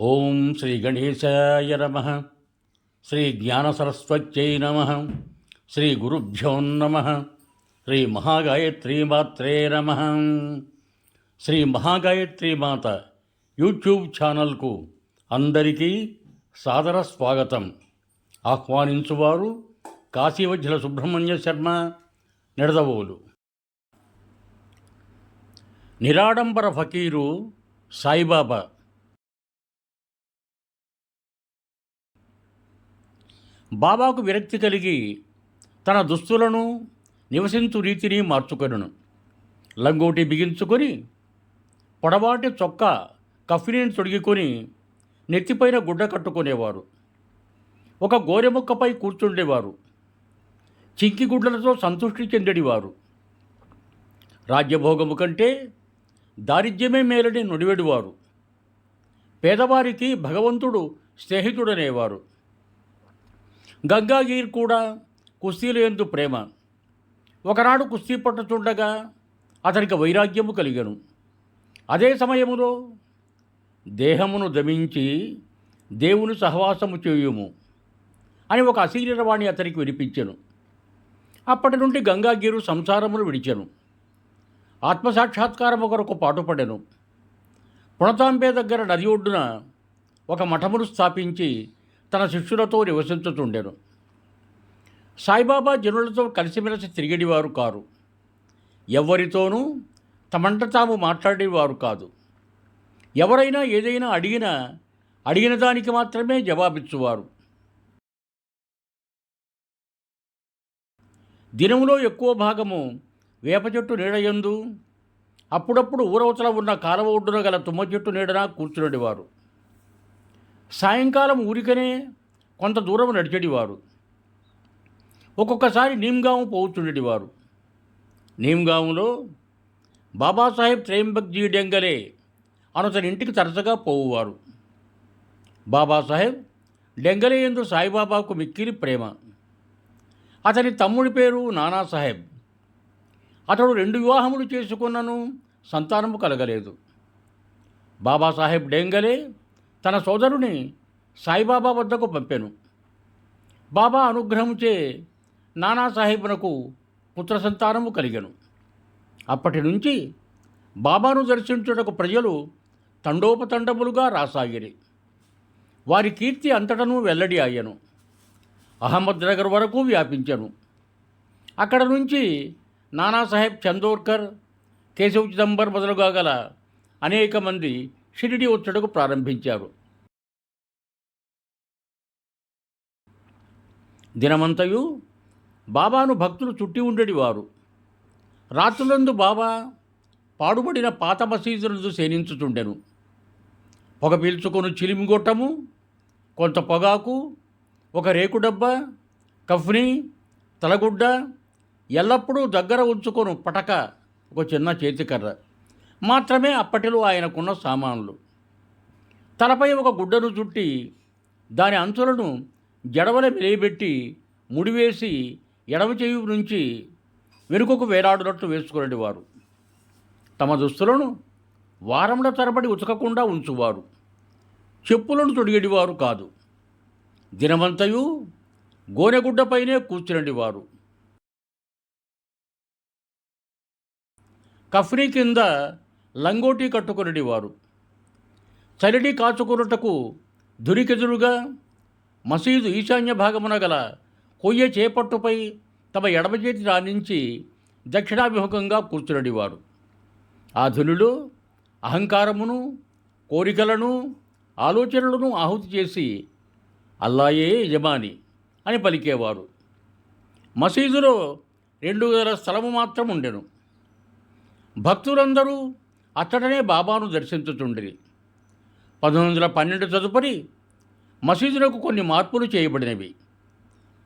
ఓం శ్రీ గణేశాయ నమ. శ్రీ జ్ఞానసరస్వత్యై నమ. శ్రీ గురుభ్యో నమ. శ్రీ మహాగాయత్రీమాత్రే నమ. శ్రీ మహాగాయత్రి మాత యూట్యూబ్ ఛానల్కు అందరికీ సాదర స్వాగతం. ఆహ్వానించువారు కాశీవజ్జల సుబ్రహ్మణ్య శర్మ నిడదవోలు. నిరాడంబర ఫకీరు సాయిబాబా బాబాకు విరక్తి కలిగి తన దుస్తులను నివసించు రీతిని మార్చుకొనను. లంగోటి బిగించుకొని పొడవాటి చొక్క కఫ్రీని తొడిగికొని నెత్తిపైన గుడ్డ కట్టుకునేవారు. ఒక గోరెముక్కపై కూర్చుండేవారు. చింకి గుడ్లతో సంతృష్టి చెందడివారు. రాజ్యభోగము కంటే దారిద్ర్యమే మేలని నుడివెడివారు. పేదవారికి భగవంతుడు స్నేహితుడనేవారు. గంగాగీర్ కూడా కుస్తీలు ఎందు ప్రేమ. ఒకనాడు కుస్తీ పట్టుచుండగా అతనికి వైరాగ్యము కలిగను. అదే సమయములో దేహమును దమించి దేవుని సహవాసము చేయుము అని ఒక అశీర్యవాణి అతనికి వినిపించెను. అప్పటి నుండి గంగాగీరు సంసారమును విడిచెను. ఆత్మసాక్షాత్కారము కొరకు పాటుపడెను. పుణతాంబే దగ్గర నది ఒడ్డున ఒక మఠమును స్థాపించి తన శిష్యులతో నివసించుతుండెను సాయిబాబా జనులతో కలిసిమెలిసి తిరిగేవారు కారు. ఎవరితోనూ తమంట తాము మాట్లాడేవారు కాదు. ఎవరైనా ఏదైనా అడిగినా అడిగిన దానికి మాత్రమే జవాబిచ్చువారు. దినములో ఎక్కువ భాగము వేప చెట్టు నీడయందు అప్పుడప్పుడు ఊరవతల ఉన్న కాలువ ఒడ్డున గల తుమ్మ చెట్టు నీడన కూర్చునేవారు సాయంకాలం ఊరికనే కొంత దూరం నడిచేటివారు. ఒక్కొక్కసారి నీమ్గాము పోవుచుండేటివారు నీమ్గాములో బాబాసాహెబ్ త్రయంబక్జీ డెంగలే అనతని ఇంటికి తరచుగా పోవువారు. బాబాసాహెబ్ డెంగలే ఎందు సాయిబాబాకు మిక్కిలి ప్రేమ. అతని తమ్ముడి పేరు నానాసాహెబ్. అతడు రెండు వివాహములు చేసుకున్నను సంతానము కలగలేదు. బాబాసాహెబ్ డెంగలే తన సోదరుని సాయిబాబా వద్దకు పంపాను. బాబా అనుగ్రహముచే నానాసాహెబ్నకు పుత్ర సంతానము కలిగెను. అప్పటి నుంచి బాబాను దర్శించుటకు ప్రజలు తండోపతండములుగా రాసాగిరి. వారి కీర్తి అంతటను వెల్లడి అయ్యను. అహ్మద్నగర్ వరకు వ్యాపించను. అక్కడ నుంచి నానాసాహెబ్ చందోర్కర్ కేశవ్ చిదంబర్ మొదలుగా గల అనేక మంది షిరిడి వచ్చటకు ప్రారంభించారు. దినమంతయు బాబాను భక్తులు చుట్టి ఉండేటివారు రాత్రులందు బాబా పాడుబడిన పాత మసీదులందు సేనించుచుండెను. పొగ పీల్చుకొని చిలిమిగొట్టము కొంత పొగాకు ఒక రేకు డబ్బా కఫ్ని తలగుడ్డ ఎల్లప్పుడూ దగ్గర ఉంచుకొను పటక ఒక చిన్న చేతికర్ర. మాత్రమే అప్పటిలో ఆయనకున్న సామాన్లు. తలపై ఒక గుడ్డను చుట్టి దాని అంచులను జడవల మెలియబెట్టి ముడివేసి ఎడమ చేయి నుంచి వెనుకకు వేలాడునట్టు వేసుకునేవారు. తమ దుస్తులను వారముల తరబడి ఉతకకుండా ఉంచువారు. చెప్పులను తొడిగేటివారు కాదు. దినమంతయు గోనెగుడ్డపైనే కూర్చునేవారు కఫ్రీ కింద లంగోటి కట్టుకునేవారు చలిని కాచుకున్నటకు దురికెదురుగా మసీదు ఈశాన్య భాగమున గల కొయ్య చేపట్టుపై తమ ఎడమ చేతి రాణించి దక్షిణాభిముఖంగా కూర్చునడివారు. ఆ ధనులు అహంకారమును కోరికలను ఆలోచనలను ఆహుతి చేసి అల్లాయే యజమాని అని పలికేవారు. మసీదులో రెండు వేల స్థలము మాత్రం ఉండెను భక్తులందరూ అతడనే బాబాను దర్శించుతుండిరి పంతొమ్మిది వందల పన్నెండు తదుపరి మసీదులకు కొన్ని మార్పులు చేయబడినవి.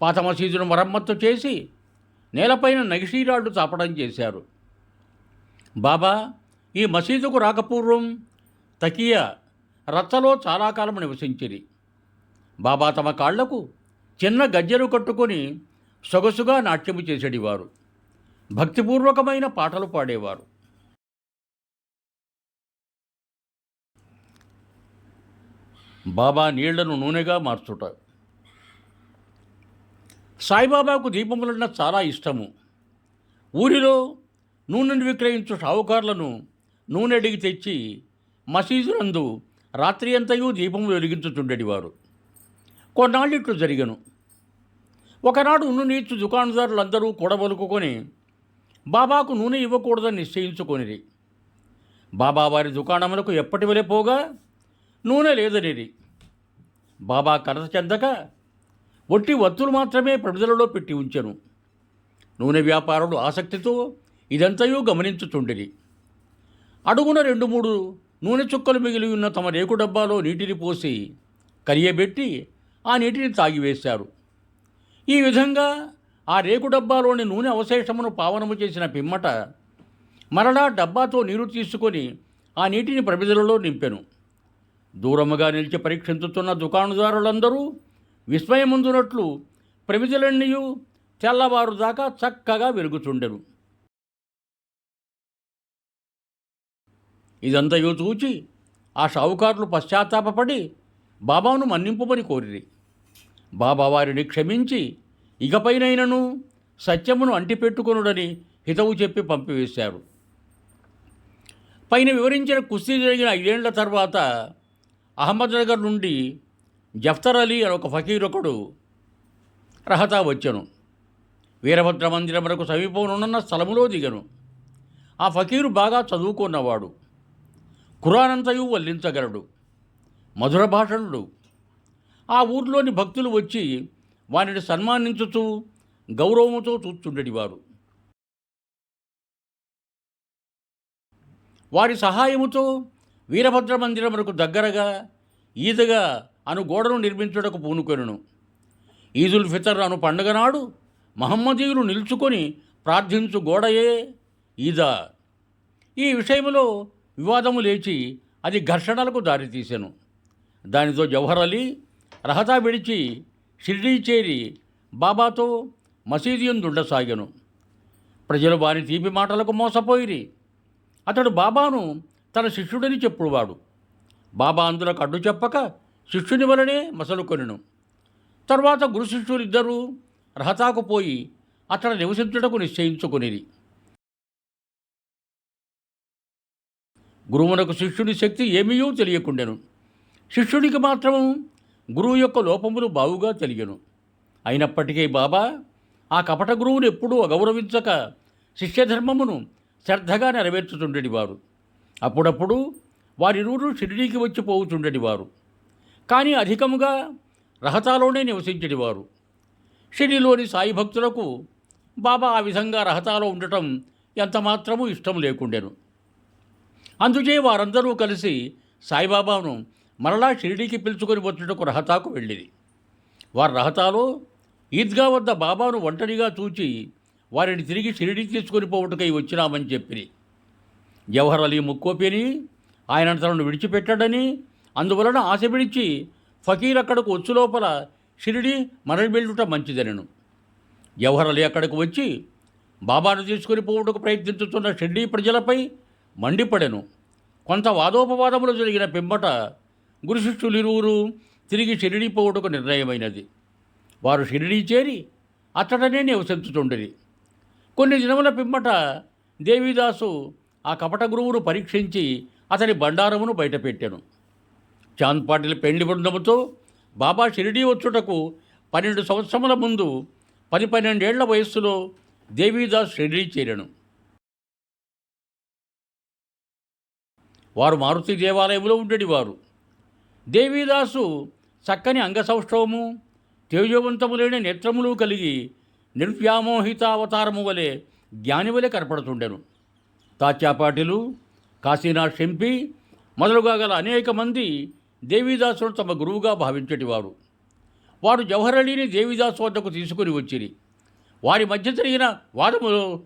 పాత మసీదును మరమ్మత్తు చేసి నేలపైన నగిషీరాళ్ళు చాపడం చేశారు. బాబా ఈ మసీదుకు రాకపూర్వం తకియా రచ్చలో చాలా కాలం నివసించిరి. బాబా తమ కాళ్ళకు చిన్న గజ్జెలు కట్టుకొని సొగసుగా నాట్యము చేసేటివారు భక్తిపూర్వకమైన పాటలు పాడేవారు. బాబా నీళ్ళను నూనెగా మార్చుట. సాయిబాబాకు దీపములన్న చాలా ఇష్టము. ఊరిలో నూనెను విక్రయించు షావుకారులను నూనె అడిగి తెచ్చి మసీదునందు రాత్రి అంతయు దీపములు వెలిగించుచుండేటివారు కొన్నాళ్ళిట్లు జరిగను. ఒకనాడు నూనె నీచు దుకాణదారులందరూ కూడబలుకుని బాబాకు నూనె ఇవ్వకూడదని నిశ్చయించుకొనిరి. బాబా వారి దుకాణములకు ఎప్పటి వలె పోగా? నూనె లేదనేది బాబా కరత చెందక ఒట్టి వత్తులు మాత్రమే ప్రమిదలలో పెట్టి ఉంచెను. నూనె వ్యాపారులు ఆసక్తితో ఇదంతయూ గమనించుచుండిరి. అడుగున రెండు మూడు నూనె చుక్కలు మిగిలి ఉన్న తమ రేకు డబ్బాలో నీటిని పోసి కలియబెట్టి ఆ నీటిని తాగివేశారు. ఈ విధంగా ఆ రేకు డబ్బాలోని నూనె అవశేషమును పావనము చేసిన పిమ్మట మరలా డబ్బాతో నీరు తీసుకొని ఆ నీటిని ప్రమిదలలో నింపెను. దూరముగా నిలిచి పరీక్షించుతున్న దుకాణదారులందరూ విస్మయముందునట్లు ప్రమిదలన్నీయు తెల్లవారు దాకా చక్కగా వెలుగుచుండెను. ఇదంతయు చూచి ఆ షావుకారులు పశ్చాత్తాపపడి బాబాను మన్నింపుమని కోరిరి. బాబా వారిని క్షమించి ఇకపైనైనను సత్యమును అంటిపెట్టుకొనుడని హితవు చెప్పి పంపివేశారు. పైన వివరించిన కుస్తీ జరిగిన ఐదేళ్ళ తర్వాత అహ్మద్నగర్ నుండి జఫ్తర్ అలీ అని ఒక ఫకీర్ ఒకడు రహతా వచ్చాను. వీరభద్ర మందిరం వరకు సమీపంలోనున్న స్థలములో దిగను. ఆ ఫకీరు బాగా చదువుకున్నవాడు. ఖురానంతయు వల్లించగలడు. మధుర భాషణుడు ఆ ఊర్లోని భక్తులు వచ్చి వారిని సన్మానించుతూ గౌరవముతో చూస్తుండేటివారు వారి సహాయముతో వీరభద్ర మందిరమునకు దగ్గరగా ఈదుగా అను గోడను నిర్మించుటకు పూనుకొనును. ఈదుల్ ఫితర్ అను పండుగ నాడు మహమ్మదీయులు నిల్చుకొని ప్రార్థించు గోడయే ఈదా. ఈ విషయంలో వివాదము లేచి అది ఘర్షణలకు దారితీసెను. దానితో జవహర్ అలీ రహదా విడిచి షిర్డీ చేరి బాబాతో మసీదియందుండసాగాను ప్రజలు వారి తీపి మాటలకు మోసపోయిరి. అతడు బాబాను తన శిష్యుడని చెప్పుడువాడు బాబా అందులకు అడ్డు చెప్పక శిష్యుని వలనే మసలుకొనెను. తరువాత గురు శిష్యులిద్దరూ రహతాకు పోయి అతడు నివసించుటకు నిశ్చయించుకునేది గురువునకు శిష్యుని శక్తి ఏమీయూ తెలియకుండెను. శిష్యునికి మాత్రం గురువు యొక్క లోపములు బావుగా తెలియను. అయినప్పటికీ బాబా ఆ కపట గురువును ఎప్పుడూ అగౌరవించక శిష్యధర్మమును శ్రద్ధగా నెరవేర్చుతుండేటివారు అప్పుడప్పుడు వారిరువురు షిరిడీకి వచ్చి పోవుచుండేటివారు కానీ అధికముగా రహతాలోనే నివసించేటివారు. షిరిడీలోని సాయి భక్తులకు బాబా ఆ విధంగా రహతాలో ఉండటం ఎంతమాత్రమూ ఇష్టం లేకుండెను. అందుచే వారందరూ కలిసి సాయిబాబాను మరలా షిరిడీకి పిలుచుకొని వచ్చుటకు రహతాకు వెళ్ళింది వారు రహతాలో ఈద్గా వద్ద బాబాను ఒంటరిగా చూచి వారిని తిరిగి షిరిడీ తీసుకొని పోవటకై వచ్చినామని చెప్పిరి. జవహర్ అలీ ముక్కోపిని ఆయన తనను విడిచిపెట్టాడని అందువలన ఆశ విడిచి ఫకీర్ అక్కడకు వచ్చు లోపల షిరిడి మరలి వెళ్ళుట మంచిదనెను. జవహర్ అలీ అక్కడికి వచ్చి బాబాను తీసుకొని పోవుటకు ప్రయత్నించుతున్న షిరిడి ప్రజలపై మండిపడెను. కొంత వాదోపవాదములు జరిగిన పిమ్మట గురు శిష్యులు ఇరువురు తిరిగి షిరిడి పోవుటకు నిర్ణయమైనది. వారు షిరిడి చేరి అతడనే నివసించుతుండేది కొన్ని దినముల పిమ్మట దేవిదాసు ఆ కపట గురువును పరీక్షించి అతని బండారమును బయటపెట్టాను. చాంద్ పాటిల్ పెండ్లి బృందముతో బాబా షిరిడీ వచ్చుటకు పన్నెండు సంవత్సరముల ముందు పది పన్నెండేళ్ళ వయస్సులో దేవీదాస్ షిరిడీ చేరాను. వారు మారుతి దేవాలయంలో ఉండేవారు. దేవీదాసు చక్కని అంగసౌష్ఠవము తేజవంతములైన లేని నేత్రములు కలిగి నిర్వ్యామోహితావతారము వలె జ్ఞాని వలె కనపడుతుండెను. తాత్యాపాటిలు కాశీనాథ్ షెంపి మొదలుగా గల అనేక మంది దేవీదాసును తమ గురువుగా భావించేటివారు. వారు జవహర్ అలీని దేవిదాసు వద్దకు తీసుకుని వచ్చిరి. వారి మధ్య జరిగిన వాదములో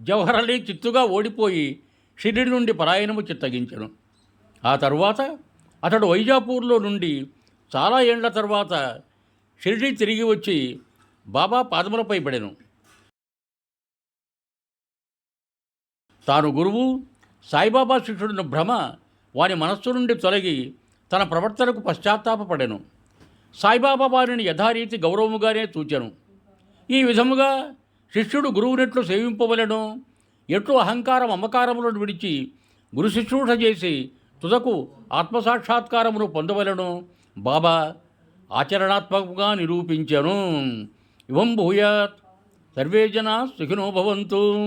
జవహర్ అలీ చిత్తుగా ఓడిపోయి షిరిడి నుండి పరాయణము చిత్తగించను. ఆ తరువాత అతడు వైజాపూర్లో నుండి చాలా ఏండ్ల తర్వాత షిరిడి తిరిగి వచ్చి బాబా పాదములపై పడెను. తాను గురువు సాయిబాబా శిష్యుడిన భ్రమ వాని మనస్సు నుండి తొలగి తన ప్రవర్తనకు పశ్చాత్తాపపడెను. సాయిబాబా వారిని యథారీతి గౌరవముగానే చూచెను. ఈ విధముగా శిష్యుడు గురువునెట్లు సేవింపవలెను ఎట్లు అహంకారం అమ్మకారములను విడిచి గురు శుశ్రూష చేసి తుదకు ఆత్మసాక్షాత్కారమును పొందవలను. బాబా ఆచరణాత్మకంగా నిరూపించను. ఇవం భూయాత్. సర్వే జనా సుఖినో భవంతు.